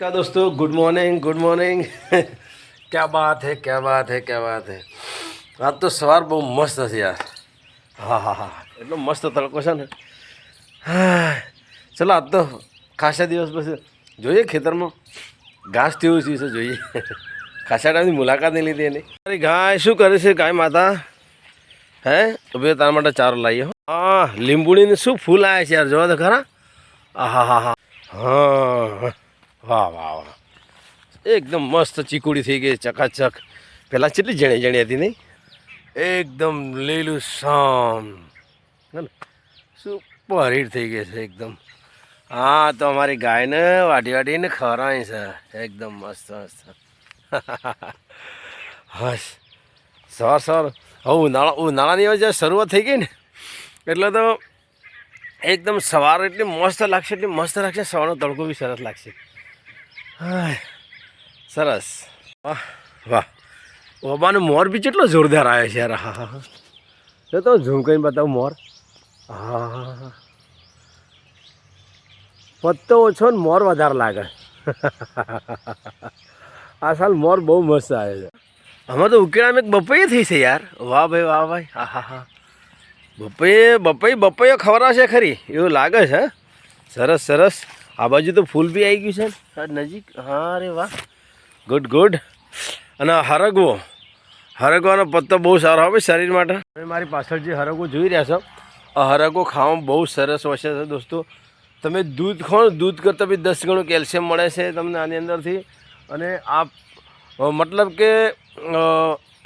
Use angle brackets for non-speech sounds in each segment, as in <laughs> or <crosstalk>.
क्या दोस्तों good morning good morning क्या बात है क्या बात है क्या बात है આજ તો સવાર બહુ મસ્ત હશે યાર હા હા હા એટલો મસ્ત તડકો છે ને હા ચલો આજ તો ખાસા દિવસ પછી જોઈએ ખેતરમાં ઘાસ કેવું છે છે જોઈએ ખાસા ટાઈમની મુલાકાત નહીં લીધી એની અરે ગાય શું કરે છે ગાય માતા હે તો બે તારા માટે ચારો લાવીએ હો. હા લીંબુડીને શું ફૂલ આવ્યા છે યાર જોવા તો ખરા હા હા હા હા વાહ વાહ વાહ. એકદમ મસ્ત ચીકુડી થઈ ગઈ, ચકાચક. પહેલાં કેટલી જણી જણી હતી નહીં? એકદમ લીલું શામ સુપર હિટ થઈ ગઈ છે એકદમ. હા, તો અમારી ગાયને વાટી વાટીને ખવડાવી છે. એકદમ મસ્ત મસ્ત. <laughs> હસ સવાર સવાર હવે ઉનાળા, ઉનાળાની જે શરૂઆત થઈ ગઈ ને, એટલે તો એકદમ સવાર એટલી મસ્ત લાગશે, એટલી મસ્ત લાગશે, સવારનો તડકો બી સરસ લાગશે. સરસ. વાહ વાહ. ઓબાનો મોર બી કેટલો જોરદાર આવે છે યાર. હા હા જો તો ઝૂમ કરીને બતાવું મોર. હા પત્તો ઓછો ને મોર વધારે લાગે. <laughs> આ સાલ મોર બહુ મસ્ત આવે છે. આમાં તો ઉકેળામાં એક બપૈયે થઈ છે યાર. વાહ ભાઈ વાહ ભાઈ. હા હા હા. બપૈયે બપૈયે બપૈયો ખવરાશે ખરી. એવું લાગે છે, હા? સરસ સરસ. આ બાજુ તો ફૂલ બી આવી ગયું છે નજીક? હા અરે વાહ. ગુડ ગુડ અને હરગવો. હરગવાનો પત્તો બહુ સારો આવે શરીર માટે. તમે મારી પાછળ જે હરગવો જોઈ રહ્યા છો આ હરગવો ખાવામાં બહુ સરસ હોય છે દોસ્તો. તમે દૂધ ખાઓ દૂધ કરતાં બી દસ ગણું કેલ્શિયમ મળે છે તમને આની અંદરથી. અને આ મતલબ કે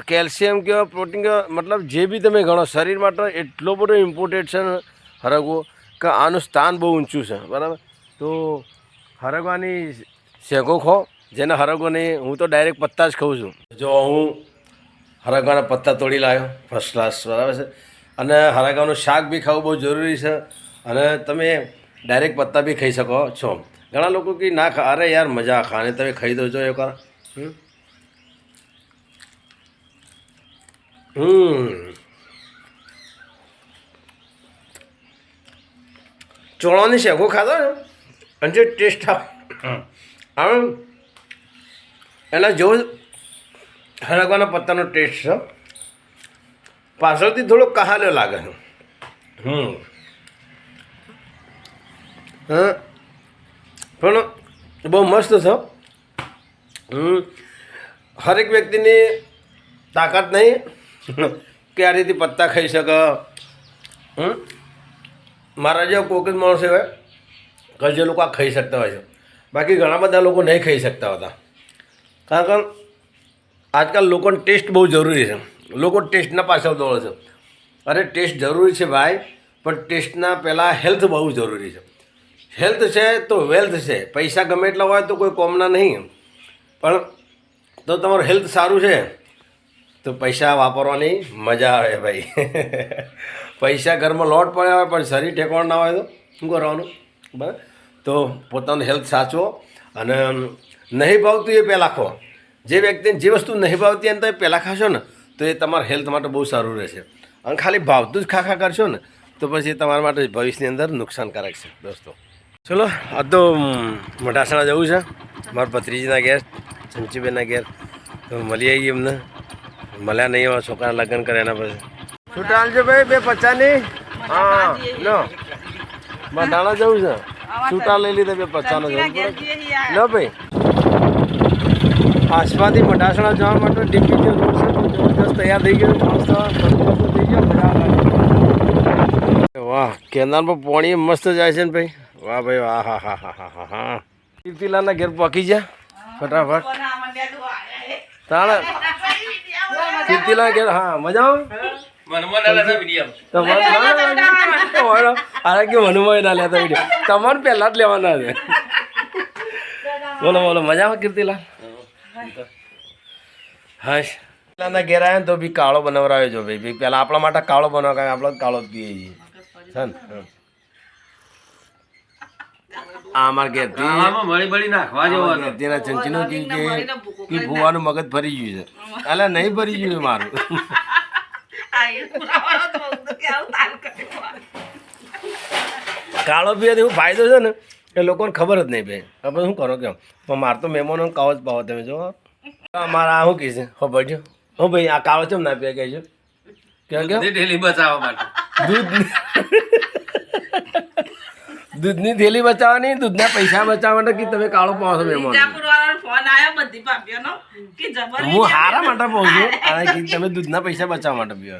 કેલ્શિયમ કે પ્રોટીન કે મતલબ જે બી તમે ગણો શરીર માટે એટલો બધો ઇમ્પોર્ટેન્ટ છે ને હરગવો કે આનું સ્થાન બહુ ઊંચું છે. બરાબર? તો હરગવાની શેકો ખો, જેને હરગવો નહીં, હું તો ડાયરેક્ટ પત્તા જ ખાઉં છું. જો હું હરગવાના પત્તા તોડી લાવ્યો ફર્સ્ટ ક્લાસ બરાબર છે? અને હરગવાનું શાક બી ખાવું બહુ જરૂરી છે. અને તમે ડાયરેક્ટ પત્તા બી ખાઈ શકો છો. ઘણા લોકો કે ના ખા, અરે યાર મજા ખાને તમે ખાઈ દો છો એકવાર. હમ. ચોળાની શેકો ખાધો ને? અને જે ટેસ્ટ આવે આમ એના જેવો જ હરગવાના પત્તાનો ટેસ્ટ છે. પાછળથી થોડો કહાલ્યો લાગે છે. હમ. હા. પણ બહુ મસ્ત છે. હરેક વ્યક્તિની તાકાત નહીં કે આ રીતે પત્તા ખાઈ શકે. મારા જેવા કોક જ માણસ હોય કે જે લોકો આ ખાઈ શકતા હોય છે. બાકી ઘણા બધા લોકો નહીં ખાઈ શકતા હોતા. કારણ કે આજકાલ લોકોને ટેસ્ટ બહુ જરૂરી છે. લોકો ટેસ્ટના પાછળ દોડે છે. અરે ટેસ્ટ જરૂરી છે ભાઈ, પણ ટેસ્ટના પહેલાં હેલ્થ બહુ જરૂરી છે. હેલ્થ છે તો વેલ્થ છે. પૈસા ગમે એટલા હોય તો કોઈ કોમના નહીં. પણ તો તમારું હેલ્થ સારું છે, તો પૈસા વાપરવાની મજા આવે ભાઈ. <laughs> પૈસા ઘરમાં લોટ પડ્યા હોય પણ શરીર ઠેકવાણ ના હોય તો શું કરવાનું? બરાબર? તો પોતાનું હેલ્થ સાચવો અને નહીં ભાવતું એ પહેલાં ખો. જે વ્યક્તિને જે વસ્તુ નહીં ભાવતી એને તમે પહેલાં ખાશો ને તો એ તમારા હેલ્થ માટે બહુ સારું રહેશે. અને ખાલી ભાવતું જ ખા ખા કરશો ને તો પછી તમારા માટે ભવિષ્યની અંદર નુકસાનકારક છે દોસ્તો. ચલો આ તો મઢાસણા જવું છે. મારા ભત્રીજીના ઘેર ચંચુબેનના ઘેર. તો મળી આવી એમને મળ્યા નહીં એવા છોકરા લગ્ન કરે એના પછી. છૂટા આલજો ભાઈ બે પચાસની હા લો. મઢાણા જવું છે. છૂટા લઈ લીધા બે પડે લો ભાઈ આસપાસથી મઢાસણા જવા માટે ડીપી જે રોડ છે જબરદસ્ત તૈયાર થઈ ગયો મસ્ત થઈ ગયો વાહ કેનાલમાં પાણી મસ્ત જાય છે ને ભાઈ વાહ ભાઈ વાહ હા હા હા હા હા હા કીર્તિલાલના ઘેર પહોંચી જા ફટાફટ તાણ કીર્તિલાલ ઘેર હા મજા આવે તમારે હારા કે હનુમાન ના લેતા વીડિયો તમારે પહેલા જ લેવાના છે. બોલો બોલો મજામાં કીર્તિલાલ? હશ પેલાના ઘેર આવ્યા ને તો બી કાળો બનાવરાવ્યો જો ભાઈ. પહેલાં આપણા માટે કાળો બનાવ કારણ આપણે કાળો જ પીએ છીએ. છે ને? આમાં. તેના ચંચીનો કે ભૂવાનું મગજ ફરી ગયું છે. અલા નહીં ફરી ગયું મારું. <laughs> કાળો પીવાથી હું ફાયદો છે ને એ લોકોને ખબર જ નહીં ભાઈ. આપણે શું કરો કેમ? પણ મારે તો મહેમાનો કાવો જ પાવો તમે જો. મારા આ શું છે? હો ભાઈ હો ભાઈ આ કાળો ચમ ના પીએ કહેજો કેમ કેમ ઢેલી બચાવવા માટે દૂધ દૂધની થેલી બચાવવાની દૂધના પૈસા બચાવવા માટે કે તમે કાળો પાવો છો મહેમાન? ફોન આવ્યો બધી ભાભીઓનો કે જબર હું હારા માટે પાઉં છું. અને કે તમે દૂધના પૈસા બચાવવા માટે પીવો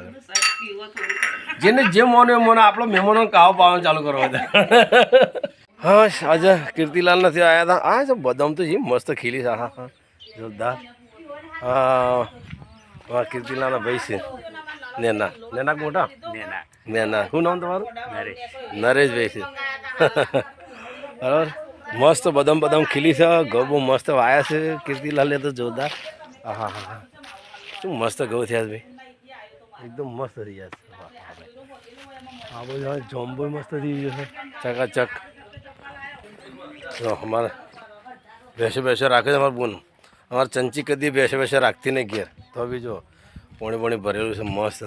જેને જે મોનો મોનો આપણો મહેમાનો કાવ પાવાનું ચાલુ કરવા દે. હા આજે કીર્તિલાલ નથી આવ્યા હતા આ છે બદામ તો છે મસ્ત ખીલી છે. હા હા જોરદાર. હા વાહ કીર્તિલાલના ભાઈ છે. નેના. નેના મોટા? નેના. શું નામ તમારું? નરેશ. નરેશભાઈ છે. બરાબર. મસ્ત બદામ બદામ ખીલી છે. ગૌ બહુ મસ્ત વાયા છે. કીર્તિલાલે તો જોરદાર. હા હા હા. હા શું મસ્ત ગૌ થયા છે ભાઈ. એકદમ મસ્ત થઈ જશે. આ બધું હવે જોમ્બો મસ્ત થઈ જશે ચકાચક. અમારે બેસે બેસે રાખે છે અમારે બોન. અમારે ચંચી કદી બેસે બેસે રાખતી નહીં ઘેર. તો બી જો પોણી પોણી ભરેલું છે મસ્ત.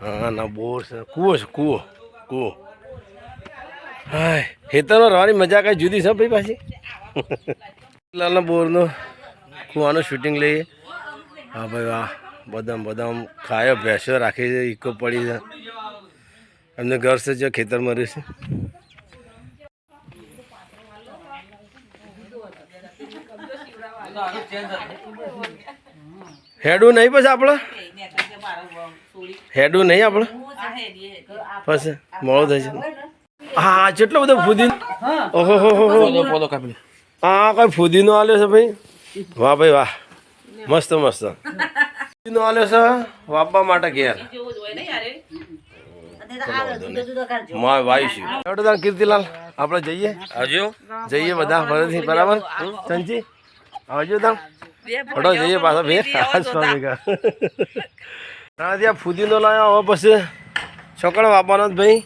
હા ના બોર છે. કૂવો છે કૂવો કૂવો. હાય ખેતરમાં રહેવાની મજા કાંઈ જુદી છે ભાઈ પાછી? લાલના બોરનું કૂવાનું શૂટિંગ લઈએ. હા ભાઈ વાહ. બદામ બદામ ખાયો, ભેંસો રાખી છે, ઈકો પડી છે. એમને ઘર છે, જે ખેતરમાં રહેશે હેડું નહીં પછી આપણે હેડું નહીં આપણે પછી મોડું થશે હા કેટલો બધો ફુદીનો ઓહો, હો હો હો. હા, કઈ ફુદીનો આલ્યો છે ભાઈ? વાહ ભાઈ, વાહ. મસ્ત મસ્ત. ફુદીનો આલ્યો છે વાપવા માટે ઘેર. ને માં વાયુ છે. તાર કીર્તિલાલ આપણે જઈએ. હજુ જઈએ બધા ફરીથી બરાબર? ચંચી આવજો હડો જઈએ પાછા બે. ના ત્યાં ફુદીનો લાવ્યો હવે પછી છોકરો વાપવાનો જ ભાઈ.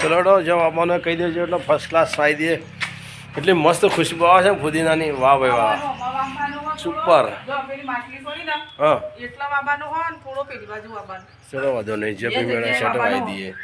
ચલોડો જો વાપવાનો કહી દેજો એટલે ફર્સ્ટ ક્લાસ ફાઈ દે એટલી મસ્ત ખુશ્બુ આવે છે ને ફુદીનાની. વાહ ભાઈ વાહ. સુપર હા. એટલા બાબાનો હોય ને થોડો પેલી બાજુ બાબાનો. ચલો વાંધો નહીં જે ભાઈ મેળે સેટ વાવી દઈએ.